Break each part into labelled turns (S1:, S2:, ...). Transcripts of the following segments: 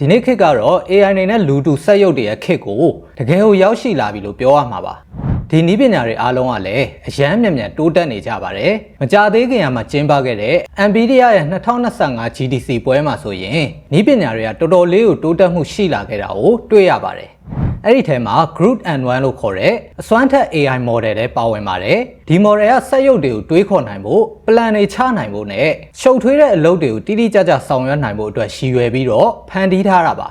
S1: ဒီနေ့ခေတ်ကတော့ AI နေနဲ့လူတူစက်ရုပ်တွေရဲ့ခေတ်ကိုတကယ်ကိုရောက်ရှိလာပြီလို့ပြောရမှာပါဒီနည်းပညာတွေအားလုံးကလည်းအရန်မြန်မြန်တိုးတက်နေကြပါတယ်မကြသေးခင်ကမှကျင်းပခဲ့တဲ့ NVIDIA ရဲ့2025 GTC ပွဲမှာဆိုရင်နည်းပညာတွေကတော်တော်လေးကိုတိုးတက်မှုရှိလာခဲ့တာကိုတွေ့ရပါတယ် အဲ့ဒီထဲမှာ Groot N1 လို့ခေါ်တဲ့အစွမ်းထက် AI model လည်းပါဝင်ပါတယ်ဒီ model ကစက်ရုပ်တွေကိုတွေးခေါ်နိုင်ဖို့ plan တွေချနိုင်ဖို့နဲ့ရှုပ်ထွေးတဲ့အလုပ်တွေကိုတိတိကျကျဆောင်ရွက်နိုင်ဖို့အတွက်ရည်ရွယ်ပြီးတော့ဖန်တီးထားတာပါ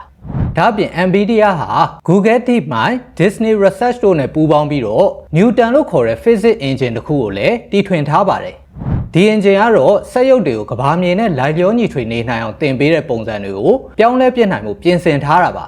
S1: ဒါ့အပြင် NVIDIA ဟာ Google DeepMind, Disney Research တို့နဲ့ပူးပေါင်းပြီးတော့ Newton လို့ခေါ်တဲ့ physics engine တစ်ခုကိုလည်းတီထွင်ထားပါတယ်ဒီ engine ကတော့စက်ရုပ်တွေကိုကဘာမြေနဲ့လိုက်လျောညီထွေနေနိုင်အောင်သင်ပေးတဲ့ပုံစံတွေကိုပြောင်းလဲပြစ်နိုင်မှုပြင်ဆင်ထားတာပါ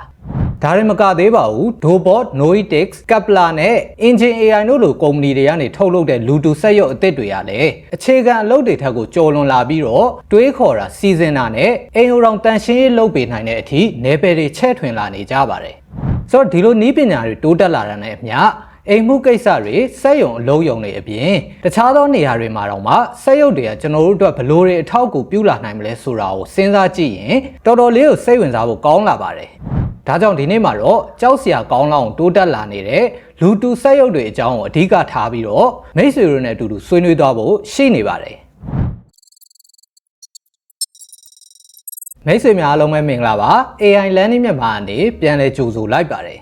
S1: ဒါရင်မကသေးပါဘူး Dobot, Noetix, Kepler နဲ့ Engine AI တို့လိုကုမ္ပဏီတွေကနေထုတ်လုပ်တဲ့လူတူစက်ရုပ်အသစ်တွေကလည်းအခြေခံအလုပ်တွေထက်ကိုကျော်လွန်လာပြီးတော့တွေးခေါ်တာစီစဉ်တာနဲ့အိမ်အောင်တန်ရှင်းရေးလုပ်ပေးနိုင်တဲ့အထိနယ်ပယ်တွေချဲ့ထွင်လာနေကြပါတယ်ဆိုတော့ဒီလိုနည်းပညာတွေတိုးတက်လာတာနဲ့အမျှအိမ်မှုကိစ္စတွေစက်ရုံအလုံးယုံတွေအပြင်တခြားသောနေရာတွေမှာတော့မှစက်ရုပ်တွေကကျွန်တော်တို့အတွက်ဘလို့တွေအထောက်အကူပြုလာနိုင်မလဲဆိုတာကိုစဉ်းစားကြည့်ရင်တော်တော်လေးကိုစိတ်ဝင်စားဖို့ကောင်းလာပါတယ် ဒါကြောင့်ဒီနေ့မှာတော့ကြောက်စရာကောင်းလောက်တိုးတက်လာနေတဲ့လူတူစက်ရုပ်တွေအကြောင်းကိုအဓိကထားပြီးတော့မိတ်ဆွေတို့နဲ့အတူတူဆွေးနွေးသွားဖို့ရှိနေပါတယ်မိတ်ဆွေများအားလုံးပဲမင်္ဂလာပါ AI Learning မြန်မာအနေပြန်လည်ကြိုဆိုလိုက်ပါတယ်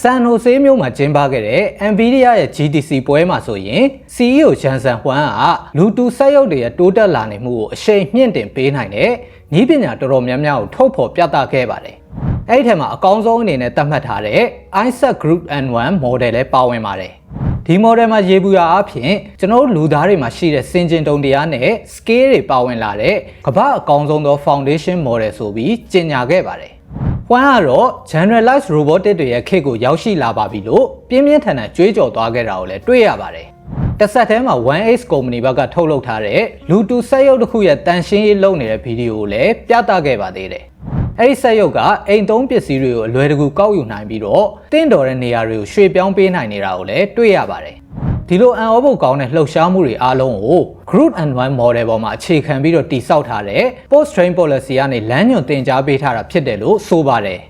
S1: ဆန်နိုဆေးမြို့မှာကျင်းပခဲ့တဲ့ NVIDIA ရဲ့ GTC ပွဲမှာဆိုရင် CEO ဂျန်ဆန်ဟွမ်ကလူတူစက်ရုပ်တွေရဲ့တိုးတက်လာနေမှုကိုအရှိန်မြင့်တင်ပေးနိုင်တဲ့နည်းပညာတော်တော်များများကိုထုတ်ဖော်ပြသခဲ့ပါတယ်။ အဲ့ဒီထဲမှာအကောင်းဆုံးအနေနဲ့သတ်မှတ်ထားတဲ့ Isaac Group N1 model လည်းပါဝင်ပါတယ်။ဒီ model မှာရေဘူးရအဖြစ်ကျွန်တော်တို့လူသားတွေမှာရှိတဲ့စင်ကျင်တုံတရားနဲ့ scale တွေပါဝင်လာတဲ့ကမ္ဘာအကောင်းဆုံးသော foundation model ဆိုပြီးကြေညာခဲ့ပါတယ်။ဟွမ်ကတော့ generalized robotic တွေရဲ့ခေတ်ကိုရောက်ရှိလာပါပြီလို့ပြင်းပြင်းထန်ထန်ကြွေးကြော်သွားခဲ့တာကိုလည်းတွေ့ရပါတယ်။တစ်ဆက်တည်းမှာ 1X company ဘက်ကထုတ်လုပ်ထားတဲ့လူတူစက်ရုပ်တစ်ခုရဲ့တန်ရှင်းရေးလုပ်နေတဲ့ဗီဒီယိုကိုလည်းပြသခဲ့ပါသေးတယ်။ အဲ့ဒီစက်ရုပ်ကအိမ်သုံးပစ္စည်းတွေကိုအလွယ်တကူကောက်ယူနိုင်ပြီးတော့တင့်တော်တဲ့နေရာတွေကိုရွှေ့ပြောင်းပေးနိုင်နေတာကိုလည်းတွေ့ရပါတယ်။ဒီလိုအံ့ဩဖို့ကောင်းတဲ့လှုပ်ရှားမှုတွေအားလုံးကို Group and1 model ပေါ်မှာအခြေခံပြီးတော့တည်ဆောက်ထားတဲ့ post train policy ကနေလမ်းညွှန်တင်ကြားပေးထားတာဖြစ်တယ်လို့ဆိုပါတယ်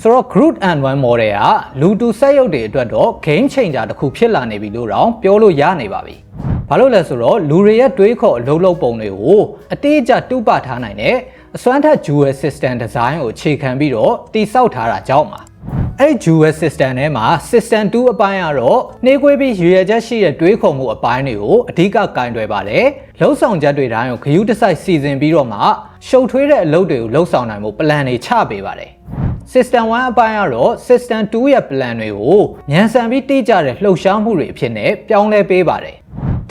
S1: ဆိုတော့ Group and1 model ကလူတူစက်ရုပ်တွေအတွက်တော့ game changer တစ်ခုဖြစ်လာနေပြီလို့တော့ပြောလို့ရနေပါပြီ။ဘာလို့လဲဆိုတော့လူတွေရဲ့တွေးခေါ်အလုပ်လုပ်ပုံတွေကိုအတိအကျတူပထားနိုင်တဲ့ အစွမ်းထက် Dual System Design ကိုအခြေခံပြီးတော့တည်ဆောက်ထားတာကြောင့်ပါ။အဲ့ Dual System ထဲမှာ System 2အပိုင်းကတော့နှေးကွေးပြီးရွေရချက်ရှိတဲ့တွေးခေါ်မှုအပိုင်းတွေကိုအဓိကကင်တွယ်ပါတယ်။လှုပ်ဆောင်ချက်တွေတိုင်းကိုဂရုတစိုက်စီစဉ်ပြီးတော့မှရှုပ်ထွေးတဲ့အလုပ်တွေကိုလှုပ်ဆောင်နိုင်ဖို့ plan တွေချပေးပါတယ်။ System 1အပိုင်းကတော့ System 2ရဲ့ plan တွေကိုညံစံပြီးတိကျတဲ့လှုပ်ရှားမှုတွေအဖြစ်နဲ့ပြောင်းလဲပေးပါတယ်။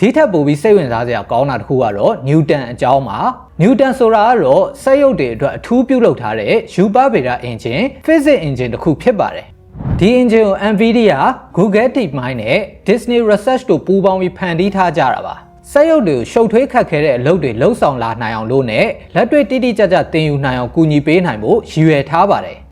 S1: ဒီထက်ပိုပြီးစိတ်ဝင်စားစရာကောင်းတာတစ်ခုကတော့ Newton အကြောင်းပါ Newton ဆိုတာကတော့စက်ရုပ်တွေအတွက်အထူးပြုလုပ်ထားတဲ့ Super Beta Engine Physics Engine တစ်ခုဖြစ်ပါတယ်။ဒီ engine ကို NVIDIA, Google DeepMind နဲ့ Disney Research တို့ပူးပေါင်းပြီးဖန်တီးထားကြတာပါ။စက်ရုပ်တွေကိုရှုပ်ထွေးခတ်ခဲတဲ့အလုပ်တွေလှုပ်ဆောင်လာနိုင်အောင်လို့နဲ့လက်တွေ့တိတိကျကျသင်ယူနိုင်အောင်ကူညီပေးနိုင်ဖို့ရည်ရွယ်ထားပါတယ်။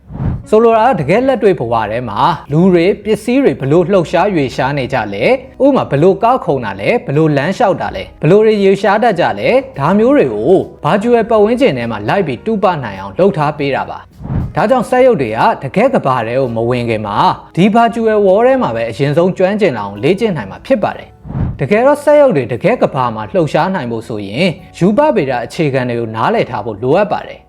S1: ဆိုလိုတာကတကယ်လက်တွေ့ဘဝထဲမှာလူတွေပစ္စည်းတွေဘလို့လှုပ်ရှားရွေရှားနေကြလဲဥပမာဘလို့ကောက်ခုံတာလဲဘလို့လမ်းလျှောက်တာလဲဘလို့တွေရွေရှားတတ်ကြလဲဒါမျိုးတွေကိုဘာဂျူယ်ပတ်ဝန်းကျင်ထဲမှာလိုက်ပြီးတူပနိုင်အောင်လှုပ်ထားပေးတာပါဒါကြောင့်စက်ရုပ်တွေကတကယ်ကဘာတွေကိုမဝင်ခင်မှာဒီဘာဂျူယ်ဝေါ်ထဲမှာပဲအရင်ဆုံးကျွမ်းကျင်လာအောင်လေ့ကျင့်နိုင်မှာဖြစ်ပါတယ်တကယ်တော့စက်ရုပ်တွေတကယ်ကဘာမှာလှုပ်ရှားနိုင်ဖို့ဆိုရင်ယူပဗေဒအခြေခံတွေကိုနားလည်ထားဖို့လိုအပ်ပါတယ်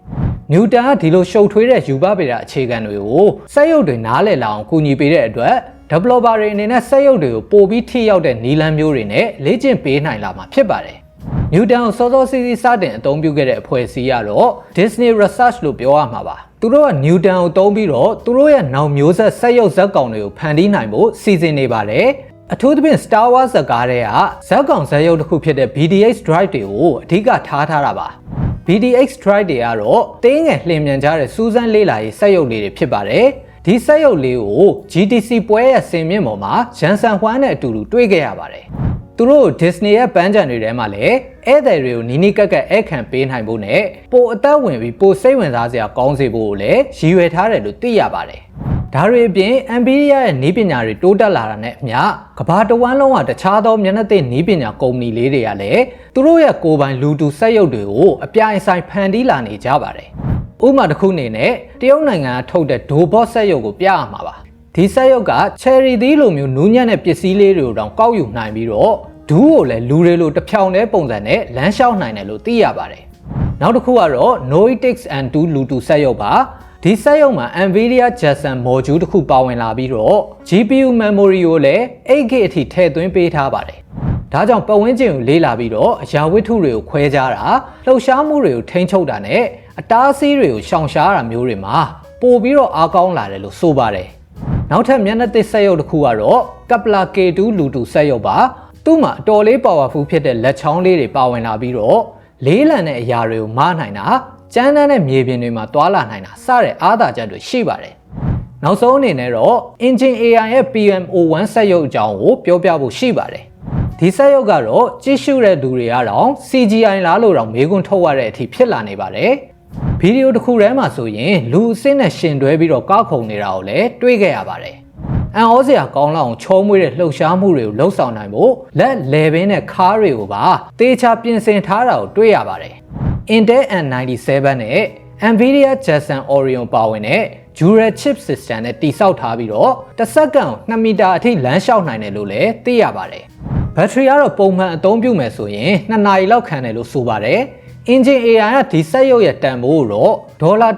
S1: နျူတန်ကဒီလိုရှုပ်ထွေးတဲ့ယူပဗေဒအခြေခံတွေကိုစက်ရုပ်တွေနားလည်လာအောင်ကူညီပေးတဲ့အတွက် developer တွေအနေနဲ့စက်ရုပ်တွေကိုပိုပြီးထိရောက်တဲ့နည်းလမ်းမျိုးတွေနဲ့လေ့ကျင့်ပေးနိုင်လာမှာဖြစ်ပါတယ်နျူတန်ကိုစောစောစီးစီးစတင်အသုံးပြုခဲ့တဲ့အဖွဲ့အစည်းကတော့ Disney Research လို့ပြောရမှာပါသူတို့ကနျူတန်ကိုသုံးပြီးတော့သူတို့ရဲ့နောင်မျိုးဆက်စက်ရုပ်ဇက်ကောင်တွေကိုဖန်တီးနိုင်ဖို့စီစဉ်နေပါတယ်အထူးသဖြင့် Star Wars ဇာတ်ကားတွေကဇက်ကောင်ဇက်ရုပ်တစ်ခုဖြစ်တဲ့ BDX drive တွေကိုအဓိကထားထားတာပါ BDX drive တွေကတော့တင်းငယ်လှင်မြန်ကြတဲ့စူးစမ်းလေးလာရေးစက်ရုပ်လေးတွေဖြစ်ပါတယ်ဒီစက်ရုပ်လေးကို GTC ပွဲရဲ့ဆင်မြင့်ပေါ်မှာဂျန်ဆန်ဟွမ်နဲ့အတူတူတွေ့ခဲ့ရပါတယ်သူတို့ Disney ရဲ့ပန်းချံတွေထဲမှာလည်းဧည့်သည်တွေကိုနီးနီးကပ်ကပ်အခန့်ပေးနိုင်ဖို့နဲ့ပိုအသက်ဝင်ပြီးပိုစိတ်ဝင်စားစရာကောင်းစေဖို့ကိုလည်းရည်ရွယ်ထားတယ်လို့သိရပါတယ် ဒါတွေအပြင် NVIDIA ရဲ့နည်းပညာတွေတိုးတက်လာတာနဲ့အမျှကဘာတဝန်းလုံးကတခြားသောမျက်နှာသိနည်းပညာကုမ္ပဏီလေးတွေကလည်းသူတို့ရဲ့ကိုယ်ပိုင်လူတူစက်ရုပ်တွေကိုအပြိုင်ဆိုင်ဖန်တီးလာနေကြပါတယ်ဥပမာတစ်ခုအနေနဲ့တရုတ်နိုင်ငံကထုတ်တဲ့ဒိုဘော့ဆက်ရုပ်ကိုပြရမှာပါဒီဆက်ရုပ်က cherry သီးလိုမျိုးနူးညံ့တဲ့ပစ္စည်းလေးတွေကိုတောင်ကောက်ယူနိုင်ပြီးတော့ဒူးကိုလည်းလူတွေလိုတစ်ဖြောင်တဲ့ပုံစံနဲ့လမ်းလျှောက်နိုင်တယ်လို့သိရပါတယ်နောက်တစ်ခုကတော့ Noitix and2 Bluetooth ဆက်ရုပ်ပါ ဒီစက်ရုံမှာ Nvidia Jetson module တစ်ခုပါဝင်လာပြီးတော့ GPU memory ကိုလည်း 8GB အထိထည့်သွင်းပေးထားပါတယ်။ဒါကြောင့်ပတ်ဝန်းကျင်ကိုလေးလာပြီးတော့အရာဝတ္ထုတွေကိုခွဲခြားတာလှုပ်ရှားမှုတွေကိုထိန်းချုပ်တာနဲ့အတားအဆီးတွေကိုရှောင်ရှားတာမျိုးတွေမှာပို့ပြီးတော့အားကောင်းလာတယ်လို့ဆိုပါတယ်။နောက်ထပ်မျက်နှာသစ်စက်ရုပ်တစ်ခုကတော့ Kepler K2 Bluetooth စက်ရုပ်ပါ။သူ့မှာအတော်လေး powerful ဖြစ်တဲ့လက်ချောင်းလေးတွေပါဝင်လာပြီးတော့လေးလံတဲ့အရာတွေကိုမားနိုင်တာ ကျန်းတန်းတဲ့မြေပြင်တွေမှာတွာလာနိုင်တာစတဲ့အားသာချက်တွေရှိပါတယ်။နောက်ဆုံးအနေနဲ့တော့ Engine AI ရဲ့ PMO1 စက်ရုပ်အကြောင်းကိုပြောပြဖို့ရှိပါတယ်။ဒီစက်ရုပ်ကတော့ကြည့်ရှုတဲ့သူတွေကတော့ CGI လားလို့တော့မေးခွန်းထုတ်ရတဲ့အထိဖြစ်လာနေပါတယ်။ဗီဒီယိုတစ်ခုထဲမှာဆိုရင်လူအစ်စ်နဲ့ရှင်တွဲပြီးတော့ကောက်ခုံနေတာကိုလည်းတွေ့ခဲ့ရပါတယ်။အန်ဩစရာကောင်းလောက်အောင်ချောမွေးတဲ့လှုပ်ရှားမှုတွေကိုလှုပ်ဆောင်နိုင်ဖို့လက်လေဘင်းနဲ့ခါးတွေကိုပါတေချာပြင်ဆင်ထားတာကိုတွေ့ရပါတယ်။ Intel N97 နဲ့ Nvidia Jetson Orion ပါဝင်တဲ့ Dual Chip System နဲ့တိစောက်ထားပြီးတော့တစ်စက္ကန့်2မီတာအထိလမ်းလျှောက်နိုင်တယ်လို့လည်းသိရပါတယ်။ဘက်ထရီကတော့ပုံမှန်အသုံးပြုမယ်ဆိုရင်2နာရီလောက်ခံတယ်လို့ဆိုပါတယ်။ Engine AI ကဒီစက်ရုပ်ရဲ့တန်ဖိုးကိုတော့ဒေါ်လာ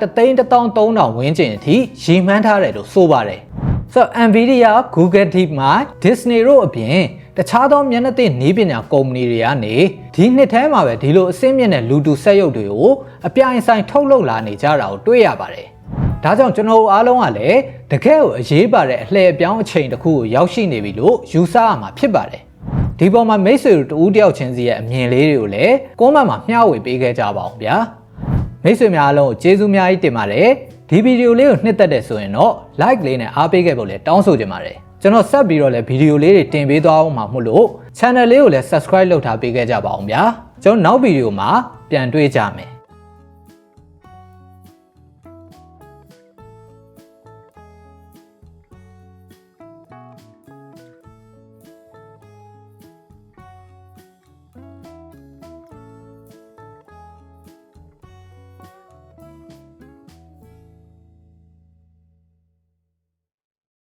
S1: 3,300ဝန်းကျင်အထိရည်မှန်းထားတယ်လို့ဆိုပါတယ်။ ဆိုတော့ Nvidia, Google DeepMind, Disney တို့အပြင်တခြားသောမျက်နှာသစ်နည်းပညာကုမ္ပဏီတွေကနေဒီနှစ်ထဲမှာပဲဒီလိုအဆင့်မြင့်တဲ့လူတူစက်ရုပ်တွေကိုအပြိုင်ဆိုင်ထုတ်လုပ်လာနေကြတာကိုတွေ့ရပါတယ်။ဒါကြောင့်ကျွန်တော်တို့အားလုံးကလည်းတကယ်ကိုအရေးပါတဲ့အလှည့်အပြောင်းအချိန်တစ်ခုကိုရောက်ရှိနေပြီလို့ယူဆရမှာဖြစ်ပါတယ်။ဒီပေါ်မှာမိတ်ဆွေတို့တူတယောက်ချင်းစီရဲ့အမြင်လေးတွေကိုလည်းကွန်မန့်မှာမျှဝေပေးခဲ့ကြပါအောင်ဗျာ။မိတ်ဆွေများအားလုံးကိုကျေးဇူးအများကြီးတင်ပါတယ်။ ဒီဗီဒီယိုလေးကိုနှစ်သက်တဲ့ဆိုရင်တော့ like လေးနဲ့အားပေးခဲ့ဖို့လည်းတောင်းဆိုချင်ပါတယ်။ကျွန်တော်ဆက်ပြီးတော့လည်းဗီဒီယိုလေးတွေတင်ပေးသွားအောင်မှာမို့လို့ channel လေးကိုလည်း subscribe လုပ်ထားပေးခဲ့ကြပါအောင်ဗျာကျွန်တော်နောက်ဗီဒီယိုမှာပြန်တွေ့ကြမယ်